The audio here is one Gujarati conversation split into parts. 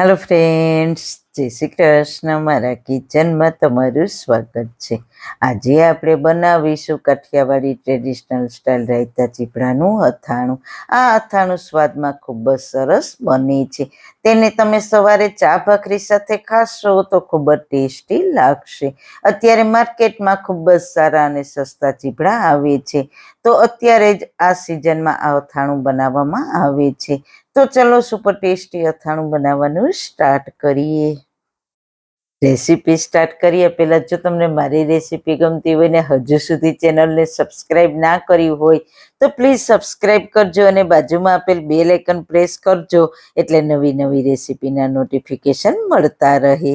હેલો ફ્રેન્ડ્સ જય શ્રી કૃષ્ણ. મારા કિચનમાં તમારું સ્વાગત છે. આજે આપણે બનાવીશું કાઠિયાવાડી ટ્રેડિશનલ સ્ટાઇલ રાયતા ચીપડાનું અથાણું. આ અથાણું સ્વાદમાં ખૂબ જ સરસ બને છે. તેને તમે સવારે ચા ભાખરી સાથે ખાશો તો ખૂબ જ ટેસ્ટી લાગશે. અત્યારે માર્કેટમાં ખૂબ જ સારા અને સસ્તા ચીપડા આવે છે. તો અત્યારે જ આ સિઝનમાં આ અથાણું બનાવવામાં આવે છે. તો ચલો સુપર ટેસ્ટી અથાણું બનાવવાનું સ્ટાર્ટ કરીએ. રેસીપી સ્ટાર્ટ કરીએ. પહેલાં જો તમને મારી રેસીપી ગમતી હોય ને હજુ સુધી ચેનલને સબસ્ક્રાઈબ ના કરી હોય, તો પ્લીઝ સબસ્ક્રાઈબ કરજો અને બાજુમાં આપેલ બે આઇકન પ્રેસ કરજો એટલે નવી નવી રેસીપીના નોટિફિકેશન મળતા રહે.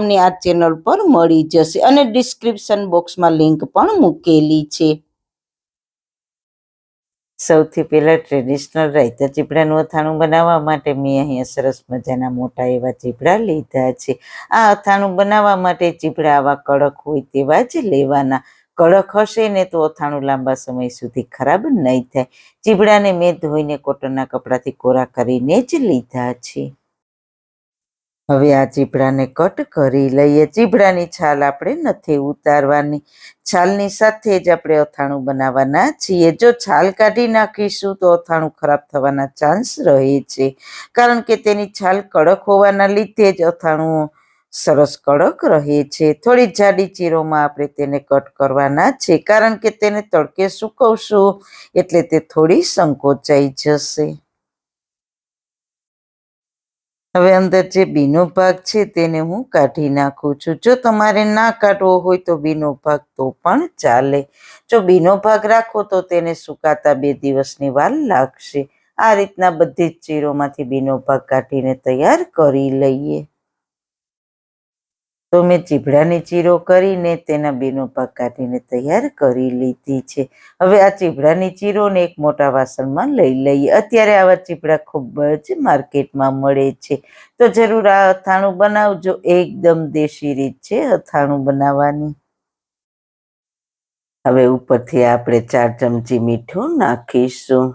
તમને આ ચેનલ પર મળી જશે અને ડિસ્ક્રિપ્શન બોક્સમાં લિંક પણ મૂકેલી છે. સૌથી પહેલાં ટ્રેડિશનલ રાયતા ચીપડાનું અથાણું બનાવવા માટે મેં અહીંયા સરસ મજાના મોટા એવા ચીપડા લીધા છે. આ અથાણું બનાવવા માટે ચીપડા આવા કડક હોય તેવા જ લેવાના. કડક હશે ને તો અથાણું લાંબા સમય સુધી ખરાબ નહીં થાય. ચીપડાને મેં ધોઈને કોટનના કપડાથી કોરા કરીને જ લીધા છે. હવે આ ચીપડાને કટ કરી લઈએ. ચીપડાની છાલ આપણે નથી ઉતારવાની. છાલની સાથે જ આપણે અથાણું બનાવવાના છીએ. જો છાલ કાઢી નાખીશું તો અથાણું ખરાબ થવાના ચાન્સ રહે છે. કારણ કે તેની છાલ કડક હોવાના લીધે જ અથાણું સરસ કડક રહે છે. થોડી જાડી ચીરોમાં આપણે તેને કટ કરવાના છે. કારણ કે તેને તડકે સૂકવશું એટલે તે થોડી સંકોચાઈ જશે. હવે અંદર જે બીનો ભાગ છે તેને હું કાઢી નાખું છું. જો તમારે ના કાઢવો હોય તો બીનો ભાગ તો પણ ચાલે. જો બીનો ભાગ રાખો તો તેને સુકાતા બે દિવસની વાર લાગશે. આ રીતના બધી જ ચીરોમાંથી બીનો ભાગ કાઢીને તૈયાર કરી લઈએ. તો મેં ચીભડાની ચીરો કરીને તેના બેનો ભાગ કાઢીને તૈયાર કરી લીધી છે. હવે આ ચીભડાની ચીરોને એક મોટા વાસણમાં લઈ લઈએ. અત્યારે આવા ચીપડા ખૂબ જ માર્કેટમાં મળે છે. તો જરૂર આ અથાણું બનાવજો. એકદમ દેશી રીત છે અથાણું બનાવવાની. હવે ઉપરથી આપણે ચાર ચમચી મીઠું નાખીશું.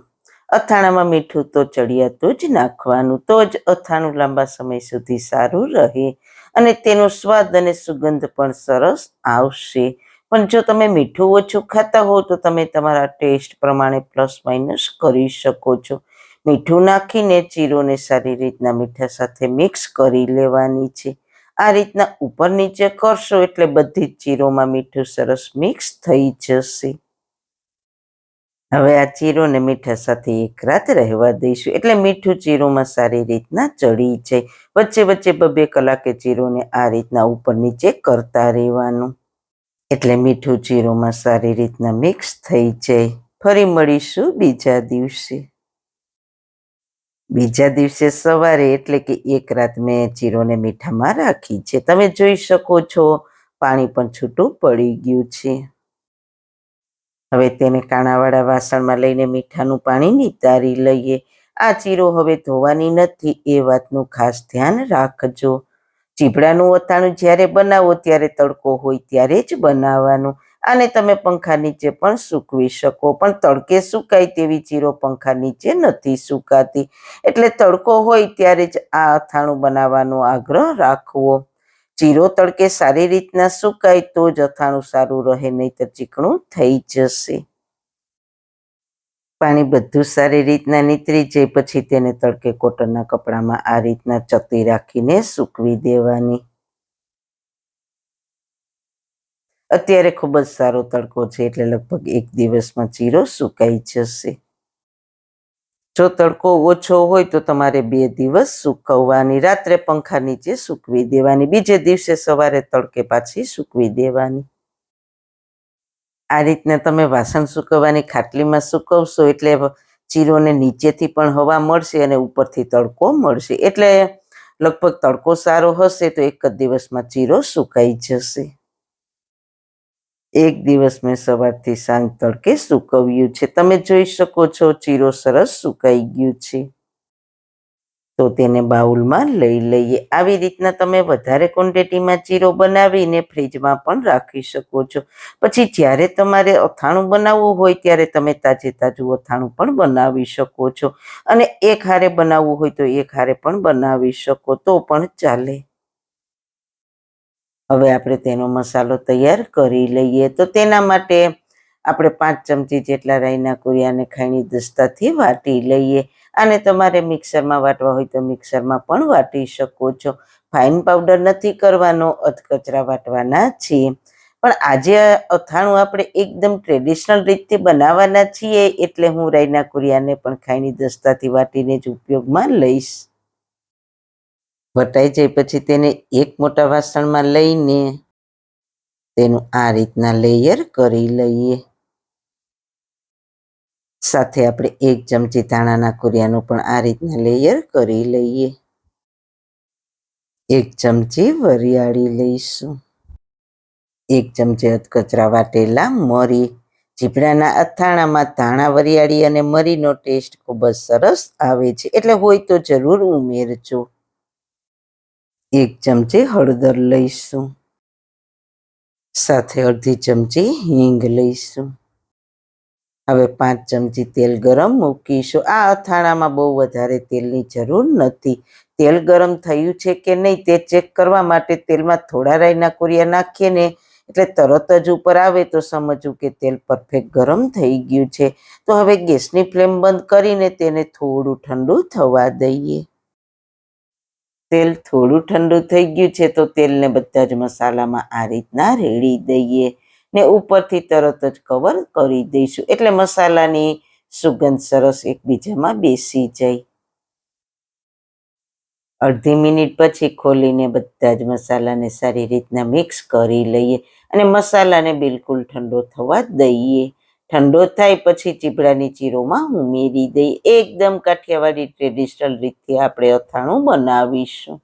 અથાણામાં મીઠું તો ચડિયાતું જ નાખવાનું, તો જ અથાણું લાંબા સમય સુધી સારું રહે અને તેનો સ્વાદ અને સુગંધ પણ સરસ આવશે. પણ જો તમે મીઠું ઓછું ખાતા હો, તો તમે તમારા ટેસ્ટ પ્રમાણે પ્લસ માઇનસ કરી શકો છો. મીઠું નાખીને ચીરોને સારી રીતના મીઠા સાથે મિક્સ કરી લેવાની છે. આ રીતના ઉપર નીચે કરશો એટલે બધી જ ચીરોમાં મીઠું સરસ મિક્સ થઈ જશે. હવે આ ચીરોને મીઠા સાથે એક રાત રહેવા દઈશું. એટલે મીઠું ચીરોમાં સારી રીતના ચડી જાય. વચ્ચે વચ્ચે બબે કલાકે ચીરોને આ રીતના ઉપર નીચે કરતા રહેવાનું. એટલે મીઠું ચીરોમાં સારી રીતના મિક્સ થઈ જાય. ફરી મળીશું બીજા દિવસે. બીજા દિવસે સવારે એટલે કે એક રાત મેં ચીરોને મીઠામાં રાખી છે. તમે જોઈ શકો છો, પાણી પણ છૂટું પડી ગયું છે. હવે તેને કાણાવાળા વાસણમાં લઈને મીઠાનું પાણી નિતારી લઈએ. આ ચીરો હવે ધોવાની નથી, એ વાતનું ખાસ ધ્યાન રાખજો. ચીભડાનું વતાણું જ્યારે બનાવો, ત્યારે તડકો હોય ત્યારે જ બનાવવાનું. આને તમે પંખા નીચે પણ સૂકવી શકો, પણ તડકે સુકાય તેવી ચીરો પંખા નીચે નથી સુકાતી. એટલે તડકો હોય ત્યારે જ આ અથાણું બનાવવાનો આગ્રહ રાખવો. જીરો તડકે સારી રીતના સુકાય તો જ અથાણું સારું રહે નહીં તો ચીકણું થઈ જશે. પાણી બધું સારી રીતના નીતરી જાય, પછી તેને તડકે કોટનના કપડામાં આ રીતના ચતી રાખીને સૂકવી દેવાની. અત્યારે ખૂબ જ સારો તડકો છે, એટલે લગભગ એક દિવસમાં ચીરો સુકાઈ જશે. જો તડકો ઓછો હોય તો તમારે બે દિવસ સૂકવવાની. રાત્રે પંખા નીચે સૂકવી દેવાની. બીજે દિવસે સવારે તડકે પાછી સૂકવી દેવાની. આ રીતના તમે વાસણ સૂકવવાની, ખાટલીમાં સૂકવશો એટલે ચીરોને નીચેથી પણ હવા મળશે અને ઉપરથી તડકો મળશે. એટલે લગભગ તડકો સારો હશે તો એક જ દિવસમાં ચીરો સુકાઈ જશે. એક દિવસ મેં સવારથી સાંજ તડકે સુકવ્યું છે. તમે જોઈ શકો છો ચીરો સરસ સુકાઈ ગયું છે. તો તેને બાઉલમાં લઈ લઈએ. આવી રીતના તમે વધારે ક્વોન્ટિટીમાં ચીરો બનાવીને ફ્રીજમાં પણ રાખી શકો છો. પછી જ્યારે તમારે અથાણું બનાવવું હોય ત્યારે તમે તાજે તાજું અથાણું પણ બનાવી શકો છો. અને એક હારે બનાવવું હોય તો એક હારે પણ બનાવી શકો. તો પણ ચાલે. હવે આપણે તેનો મસાલો તૈયાર કરી લઈએ. તો તેના માટે આપણે પાંચ ચમચી જેટલા રાઈના કુરિયાને ખાયણી દસ્તાથી વાટી લઈએ. અને તમારે મિક્સરમાં વાટવા હોય તો મિક્સરમાં પણ વાટી શકો છો. ફાઇન પાવડર નથી કરવાનો, અધકચરા વાટવાના છીએ. પણ આજે અથાણું આપણે એકદમ ટ્રેડિશનલ રીતથી બનાવવાના છીએ, એટલે હું રાઈના કુરિયાને પણ ખાયણી દસ્તાથી વાટીને જ ઉપયોગમાં લઈશ. વટાઈ જાય પછી તેને એક મોટા વાસણમાં લઈને તેનું આ રીતના લેયર કરી લઈએ. સાથે આપણે એક ચમચી ધાણાના કુરિયાનું પણ આ રીતના લેયર કરી લઈએ. એક ચમચી વરિયાળી લઈશું. એક ચમચી અધકચરા વાટેલા મરી. ચીપડાના અથાણામાં ધાણા, વરિયાળી અને મરીનો ટેસ્ટ ખૂબ જ સરસ આવે છે. એટલે હોય તો જરૂર ઉમેરજો. એક ચમચી હળદર લઈશું. સાથે અડધી ચમચી હિંગ લઈશું. હવે પાંચ ચમચી તેલ ગરમ મૂકીશું. આ અથાણામાં બહુ વધારે તેલની જરૂર નથી. તેલ ગરમ થયું છે કે નહીં તે ચેક કરવા માટે તેલમાં થોડા રાઈના કુરિયા નાખીએ ને. એટલે તરત જ ઉપર આવે તો સમજવું કે તેલ પરફેક્ટ ગરમ થઈ ગયું છે. તો હવે ગેસની ફ્લેમ બંધ કરીને તેને થોડું ઠંડુ થવા દઈએ. તેલ થોડું ઠંડુ થઈ ગયું છે તો તેલને બધા જ મસાલામાં આ રીતના રેડી દઈએ ને ઉપરથી તરત જ કવર કરી દઈશું. એટલે મસાલાની સુગંધ સરસ એકબીજામાં બેસી જાય. અડધી મિનિટ પછી ખોલીને બધા જ મસાલાને સારી રીતના મિક્સ કરી લઈએ અને મસાલાને બિલકુલ ઠંડો થવા દઈએ. ઠંડો થાય પછી ચીપડાની ચીરોમાં ઉમેરી દઈ એકદમ કાઠિયાવાડી ટ્રેડિશનલ રીતથી આપણે અથાણું બનાવીશું.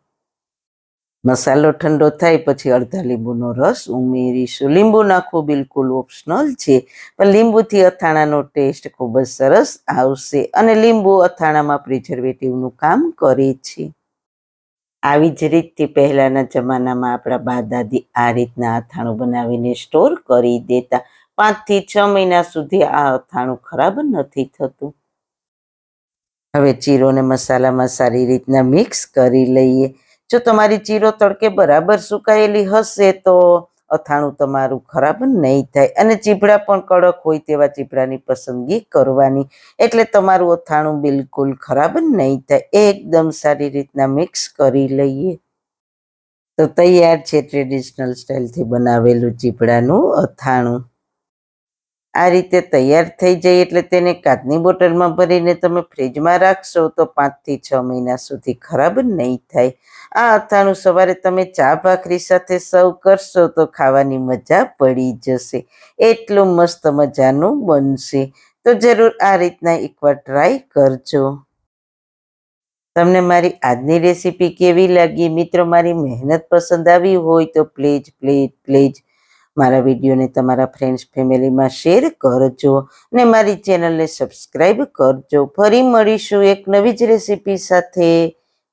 મસાલો ઠંડો થાય પછી અડધા લીંબુનો રસ ઉમેરીશું. લીંબુ નાખવું બિલકુલ ઓપ્શનલ છે, પણ લીંબુથી અથાણાનો ટેસ્ટ ખૂબ જ સરસ આવશે અને લીંબુ અથાણામાં પ્રિઝર્વેટિવનું કામ કરે છે. આવી જ રીતથી પહેલાંના જમાનામાં આપણા બા દાદી આ રીતના અથાણું બનાવીને સ્ટોર કરી દેતા. પાંચથી છ મહિના સુધી આ અથાણું ખરાબ નથી થતું. હવે ચીરોને મસાલામાં સારી રીતના મિક્સ કરી લઈએ. જો તમારી ચીરો તડકે બરાબર સુકાયેલી હશે તો અથાણું તમારું ખરાબ નહીં થાય અને ચીપડા પણ કડક હોય તેવા ચીપડાની પસંદગી કરવાની. એટલે તમારું અથાણું બિલકુલ ખરાબ નહીં થાય. એકદમ સારી રીતના મિક્સ કરી લઈએ. તો તૈયાર છે ટ્રેડિશનલ સ્ટાઇલથી બનાવેલું ચીપડાનું અથાણું. આ રીતે તૈયાર થઈ જાય એટલે તેને કાચની બોટલમાં ભરીને તમે ફ્રીજમાં રાખશો તો પાંચથી છ મહિના સુધી ખરાબ નહીં થાય. આ અથાણું સવારે તમે ચા ભાખરી સાથે સર્વ કરશો તો ખાવાની મજા પડી જશે. એટલું મસ્ત મજાનું બનશે. તો જરૂર આ રીતના એકવાર ટ્રાય કરજો. તમને મારી આજની રેસીપી કેવી લાગી? મિત્રો, મારી મહેનત પસંદ આવી હોય તો પ્લીઝ પ્લીઝ પ્લીઝ મારા વિડીયોને તમારા ફ્રેન્ડ્સ ફેમિલીમાં શેર કરજો અને મારી ચેનલને સબસ્ક્રાઈબ કરજો. ફરી મળીશું એક નવી જ રેસીપી સાથે.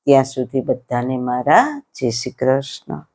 ત્યાં સુધી બધાને મારા જય શ્રી કૃષ્ણ.